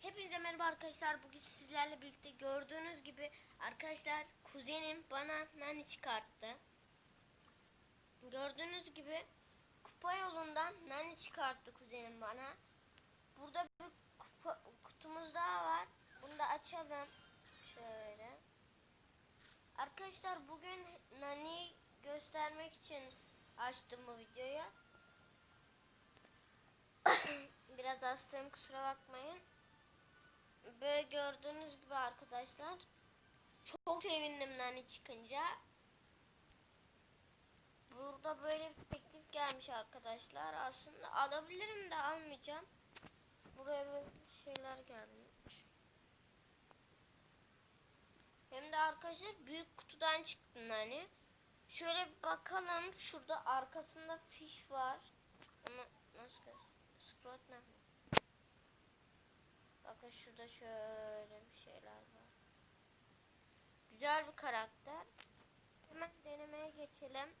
Hepinize merhaba arkadaşlar. Bugün sizlerle birlikte gördüğünüz gibi arkadaşlar kuzenim bana nani çıkarttı. Gördüğünüz gibi kupa yolundan nani çıkarttı kuzenim bana. Burada bir kupa, kutumuz daha var. Bunu da açalım. Şöyle. Arkadaşlar bugün nani göstermek için açtım bu videoyu. Biraz hastayım kusura bakmayın. Böyle gördüğünüz gibi arkadaşlar çok sevindim nani çıkınca. Burada böyle bir teklif gelmiş arkadaşlar. Aslında alabilirim de almayacağım. Buraya böyle şeyler gelmiş. Hem de arkadaşlar büyük kutudan çıktı nani. Şöyle bir bakalım. Şurada arkasında fiş var. Ama nasıl göster? Sprout ne? Bakın şurada şöyle bir şeyler var. Güzel bir karakter. Hemen denemeye geçelim.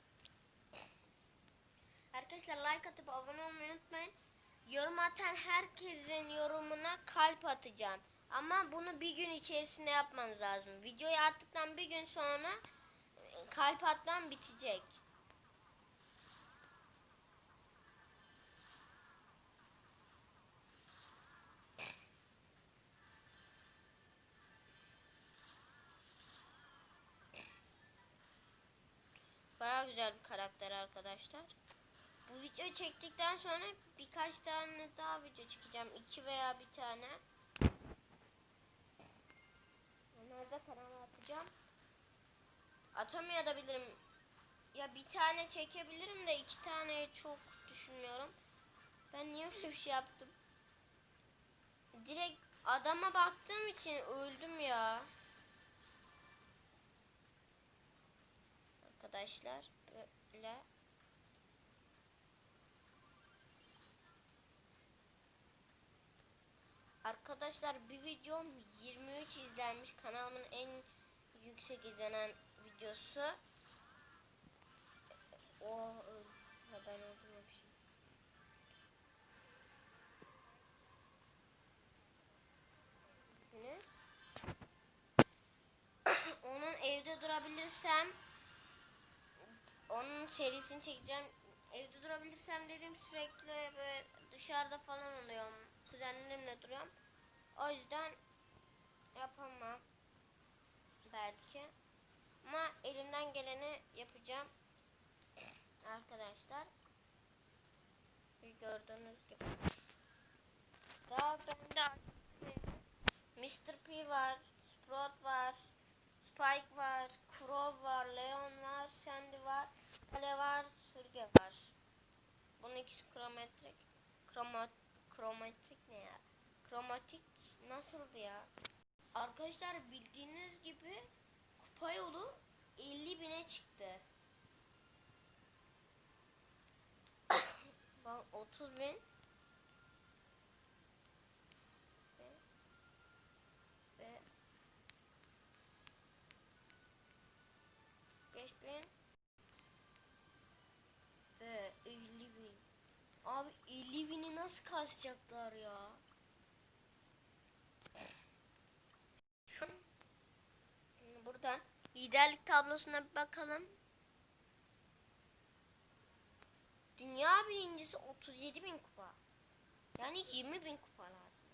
Arkadaşlar like atıp abone olmayı unutmayın. Yorum atan herkesin yorumuna kalp atacağım. Ama bunu bir gün içerisinde yapmanız lazım. Videoyu attıktan bir gün sonra kalp atmam bitecek. Baya güzel bir karakter arkadaşlar. Bu videoyu çektikten sonra birkaç tane daha video çekeceğim. iki veya bir tane. Onlarda kanala atacağım. Atamayabilirim. Ya bir tane çekebilirim de iki tane çok düşünmüyorum. Ben niye öyle bir şey yaptım? Direkt adama baktığım için öldüm ya. Arkadaşlar böyle Arkadaşlar bir videom 23 izlenmiş. Kanalımın en yüksek izlenen videosu. O ha, ben ya bir şey. Onun evde durabilirsem onun serisini çekeceğim. Evde durabilirsem dedim sürekli böyle dışarıda falan oluyorum. Kuzenlerimle duruyorum. O yüzden yapamam. Belki. Ama elimden geleni yapacağım. Arkadaşlar. Gördüğünüz gibi. Daha bende Mr. P var. Sprout var. Spike var. Crow var. Leon var. Sandy var. Kale var. Sürge var. Bunun ikisi krometrik. Kromat krometrik ne ya? Kromatik nasıldı ya? Arkadaşlar bildiğiniz gibi kupa yolu 50 bine çıktı. Bak 30 bin. Nasıl kasacaklar ya? Şu buradan liderlik tablosuna bir bakalım. Dünya birincisi 37 bin kupa. Yani 20 bin kupa lazım.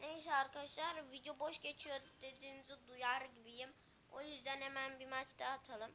Neyse arkadaşlar video boş geçiyor dediğinizi duyar gibiyim. O yüzden hemen bir maç daha atalım.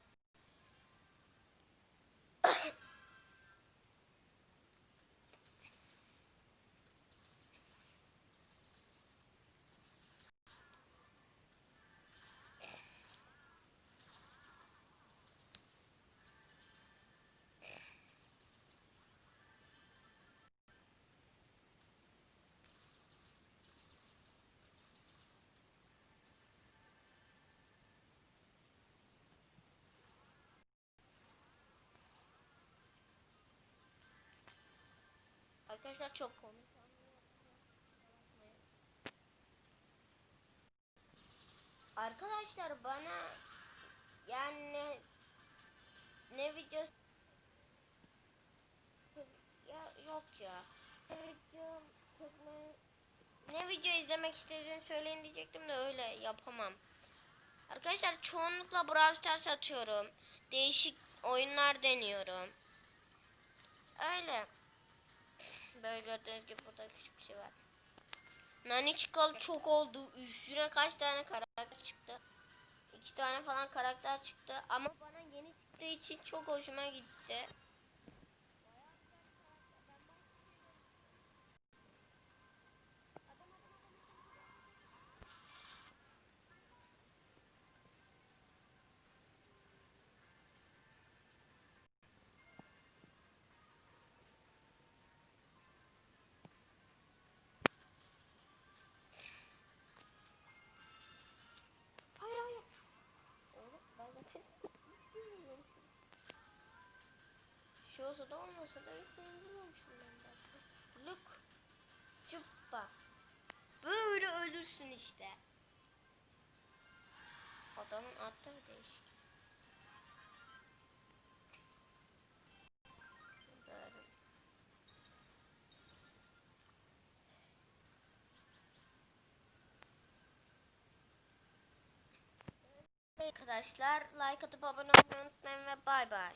Arkadaşlar çok komik. Arkadaşlar bana yani ne video ya yok ya. Ne video çekme video izlemek istediğini söyleyin diyecektim de öyle yapamam. Arkadaşlar çoğunlukla Brawl Stars atıyorum. Değişik oyunlar deniyorum. Öyle. Böyle gördüğünüz gibi burada küçük bir şey var. Nani çıkalı çok oldu. Üstüne kaç tane karakter çıktı. İki tane falan karakter çıktı. Ama bana yeni çıktığı için çok hoşuma gitti. Olsa da olmasa da yüklendiriyormuşum ben zaten. Look. Cıppa. Böyle ölürsün işte. Adamın attığı değişik. Arkadaşlar like atıp abone olmayı unutmayın ve bay bay.